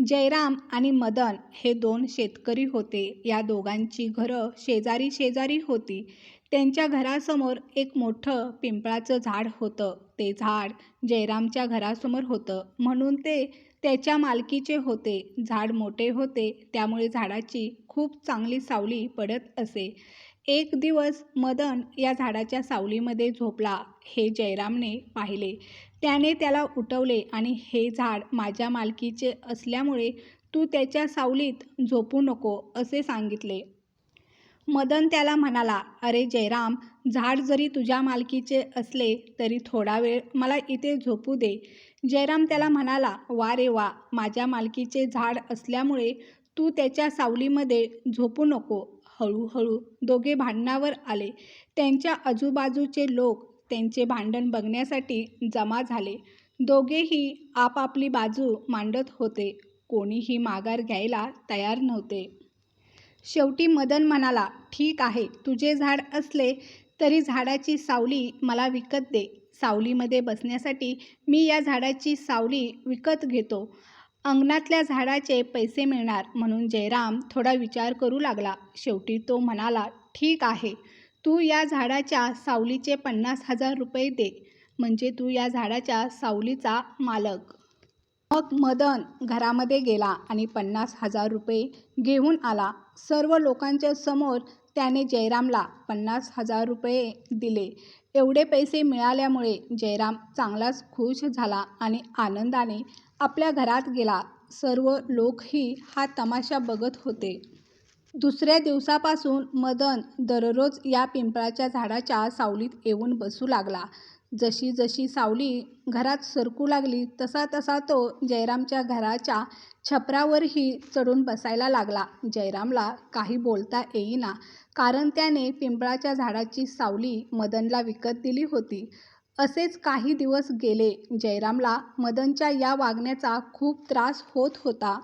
जयराम आणि मदन हे दोन शेतकरी होते. या दोघांची घरं शेजारी शेजारी होती. त्यांच्या घरासमोर एक मोठं पिंपळाचं झाड होतं. ते झाड जयरामच्या घरासमोर होतं म्हणून ते त्याच्या मालकीचे होते. झाड मोठे होते त्यामुळे झाडाची खूप चांगली सावली पडत असे. एक दिवस मदन या झाडाच्या सावलीमध्ये झोपला हे जयरामने पाहिले. त्याने त्याला उठवले आणि हे झाड माझ्या मालकीचे असल्यामुळे तू त्याच्या सावलीत झोपू नको असे सांगितले. मदन त्याला म्हणाला, अरे जयराम, झाड जरी तुझ्या मालकीचे असले तरी थोडा वेळ मला इथे झोपू दे. जयराम त्याला म्हणाला, वा रे वा, माझ्या मालकीचे झाड असल्यामुळे तू त्याच्या सावलीमध्ये झोपू नको. हळूहळू दोघे भांडणावर आले. त्यांच्या आजूबाजूचे लोक त्यांचे भांडण बघण्यासाठी जमा झाले. दोघेही आपापली बाजू मांडत होते. कोणीही माघार घ्यायला तयार नव्हते. शेवटी मदन म्हणाला, ठीक आहे, तुझे झाड असले तरी झाडाची सावली मला विकत दे. सावलीमध्ये बसण्यासाठी मी या झाडाची सावली विकत घेतो. अंगणातल्या झाडाचे पैसे मिळणार म्हणून जयराम थोडा विचार करू लागला. शेवटी तो म्हणाला, ठीक आहे, तू या झाडाच्या सावलीचे पन्नास हजार रुपये दे, म्हणजे तू या झाडाच्या सावलीचा मालक. मग मदन घरामध्ये गेला आणि पन्नास हजार रुपये घेऊन आला. सर्व लोकांच्या समोर त्याने जयरामला पन्नास हजार रुपये दिले. एवढे पैसे मिळाल्यामुळे जयराम चांगलाच खुश झाला आणि आनंदाने आपल्या घरात गेला. सर्व लोकही हा तमाशा बघत होते. दुसऱ्या दिवसापासून मदन दररोज या पिंपळाच्या झाडाच्या सावलीत येऊन बसू लागला. जशी जशी सावली घरात सरकू लागली तसा तसा तो जयरामच्या घराच्या छपरावरही चढून बसायला लागला. जयरामला काही बोलता येईना कारण त्याने पिंपळाच्या झाडाची सावली मदनला विकत दिली होती. असेच काही दिवस गेले. जयरामला मदनच्या या वागण्याचा खूप त्रास होत होता.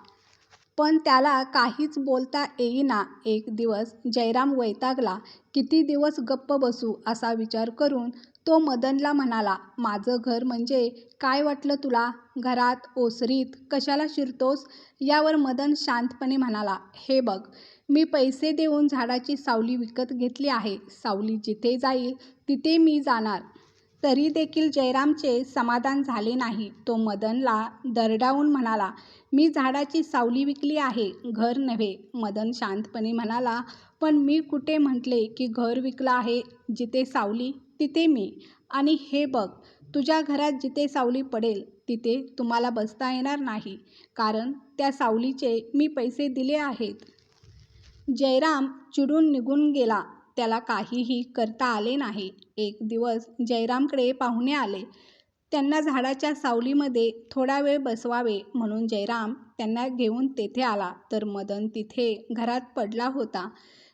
पण त्याला काहीच बोलता येईना. एक दिवस जयराम वैतागला. किती दिवस गप्प बसू असा विचार करून तो मदनला म्हणाला, माझं घर म्हणजे काय वाटलं तुला? घरात ओसरीत कशाला शिरतोस? यावर मदन शांतपणे म्हणाला, हे बघ, मी पैसे देऊन झाडाची सावली विकत घेतली आहे. सावली जिथे जाईल तिथे मी जाणार. तरी देखील जयरामचे समाधान झाले नाही. तो मदनला दरडावून म्हणाला, मी झाडाची सावली विकली आहे, घर नव्हे. मदन शांतपणे म्हणाला, पण मी कुठे म्हटले की घर विकलं आहे. जिथे सावली तिथे मी. आणि हे बघ, तुझ्या घरात जिथे सावली पडेल तिथे तुम्हाला बसता येणार नाही, कारण त्या सावलीचे मी पैसे दिले आहेत. जयराम चिडून निघून गेला. त्याला काहीही करता आले नाही. एक दिवस जयरामकडे पाहुणे आले. त्यांना झाडाच्या सावलीमध्ये थोडा वेळ बसवावे म्हणून जयराम त्यांना घेऊन तेथे आला तर मदन तिथे घरात पडला होता.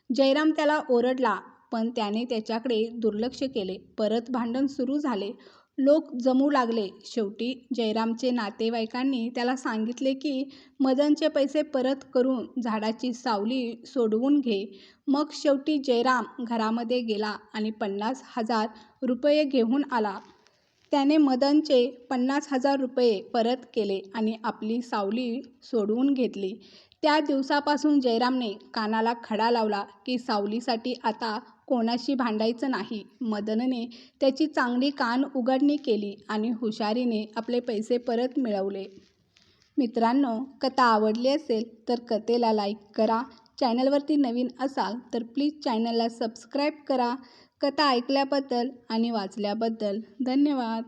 जयराम त्याला ओरडला, पण त्याने त्याच्याकडे दुर्लक्ष केले. परत भांडण सुरू झाले. लोक जमू लागले. शेवटी जयरामचे नातेवाईकांनी त्याला सांगितले की मदनचे पैसे परत करून झाडाची सावली सोडवून घे. मग शेवटी जयराम घरामध्ये गेला आणि पन्नास हजार रुपये घेऊन आला. त्याने मदनचे पन्नास हजार रुपये परत केले आणि आपली सावली सोडवून घेतली. त्या दिवसापासून जयरामने कानाला खडा लावला की सावलीसाठी आता कोणाशी भांडायचं नाही. मदनने त्याची चांगली कान उघडणी केली आणि हुशारीने आपले पैसे परत मिळवले. मित्रांनो, कथा आवडली असेल तर कथेला लाईक करा. चॅनलवरती नवीन असाल तर प्लीज चॅनलला सबस्क्राईब करा. कथा ऐकल्याबद्दल आणि वाचल्याबद्दल धन्यवाद.